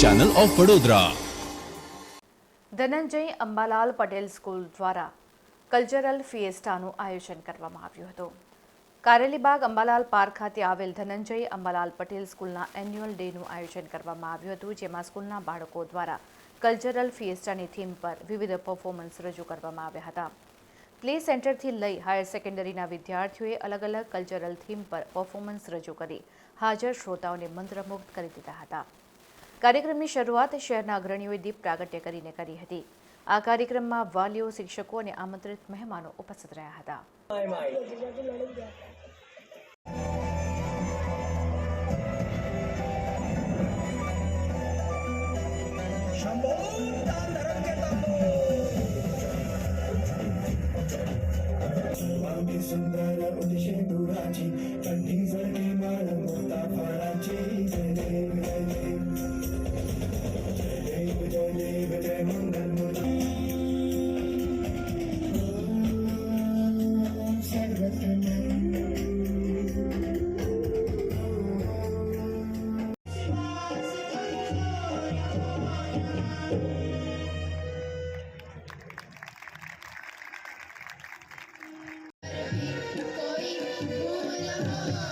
Channel of Vadodara Dhananjay Ambalal Patel school દ્વારા cultural ફિએસ્ટાનું આયોજન કરવામાં આવ્યું હતું. કારેલીબાગ અંબાલાલ પાર્ક ખાતે આવેલ ધનંજય અંબાલાલ પટેલ સ્કૂલના એન્યુઅલ ડેનું આયોજન કરવામાં આવ્યું હતું, જેમાં સ્કૂલના બાળકો દ્વારા કલ્ચરલ ફિએસ્ટાની થીમ પર વિવિધ પરફોર્મન્સ રજૂ કરવામાં આવ્યા હતા. પ્લે સેન્ટરથી લઈ હાયર સેકન્ડરીના વિદ્યાર્થીઓએ અલગ અલગ કલ્ચરલ થીમ પર પરફોર્મન્સ રજૂ કરી હાજર શ્રોતાઓને મંત્રમુગ્ધ કરી દીધા હતા. કાર્યક્રમની શરૂઆત શહેરના અગ્રણીઓએ દીપ પ્રાગટ્ય કરીને કરી હતી. આ કાર્યક્રમમાં વાલીઓ, શિક્ષકો અને આમંત્રિત મહેમાનો ઉપસ્થિત રહ્યા હતા. सर्वांगी सुंदर उदिशे दुराची कंठी जळके माळ मोता फळाची जय देव जय देव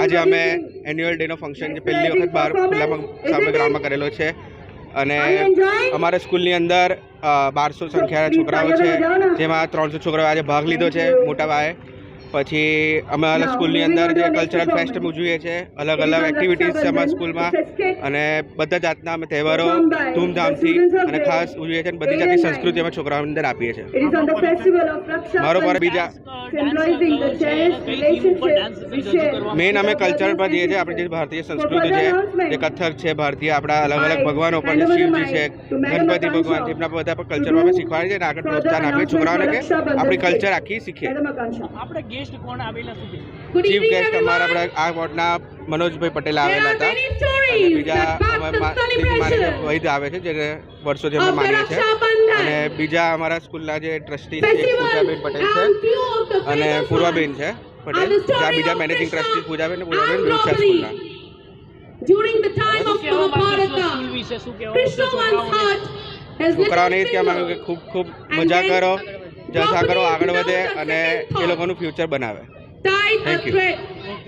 આજે અમે એન્યુઅલ ડેનો ફંક્શન જે પહેલી વખત બહાર ખુલ્લામાં સામે ગ્રાઉન્ડમાં કરેલો છે. અને અમારા સ્કૂલની અંદર બારસો સંખ્યાના છોકરાઓ છે, જેમાં ત્રણસો છોકરાઓ આજે ભાગ લીધો છે, મોટા પાયે. પછી અમે અલગ સ્કૂલની અંદર જે કલ્ચરલ ફેસ્ટ ઉજવીએ છીએ અલગ અલગ એક્ટિવિટીઝ છે અમારા સ્કૂલમાં. અને બધા જાતના અમે તહેવારો ધૂમધામથી અને ખાસ ઉજવીએ છીએ અને બધી જાતની સંસ્કૃતિ અમે છોકરાઓની અંદર આપીએ છીએ. મારો પર બીજા. મેઇન અમે કલ્ચર પર જઈએ છીએ આપણી જે ભારતીય સંસ્કૃતિ છે જે કથક છે ભારતીય આપણા અલગ અલગ ભગવાનો પર શિવજી છે ગણપતિ ભગવાન છે એમના બધા પર કલ્ચરમાં અમે શીખવાડીએ છીએ અને આગળ પ્રોત્સાહન આપીએ છોકરાઓને કે આપણી કલ્ચર આખી શીખીએ. આપણે ગેસ્ટ કોણ આવેલા Good ચીફ ગેસ્ટ અમારા. આપણા આ વોર્ડના મનોજભાઈ પટેલ આવેલા હતા બીજા વૈદ આવે છે જેને વર્ષોથી અમે માનીએ છીએ. અને બીજા અમારા સ્કૂલના જે ટ્રસ્ટી છે પૂજાબેન પટેલ છે અને પૂર્વાબેન. છે પટેલ જ્યાં બીજા મેનેજિંગ ટ્રસ્ટી પૂજાબેન અને પૂર્વાબેન Draupadi. સ્કૂલના During the time of Mahabharata, છોકરાઓને heart કહેવા માંગુ કે. ખૂબ ખૂબ મજા કરો જલસા કરો આગળ વધે અને એ. લોકોનું ફ્યુચર બનાવે you. thread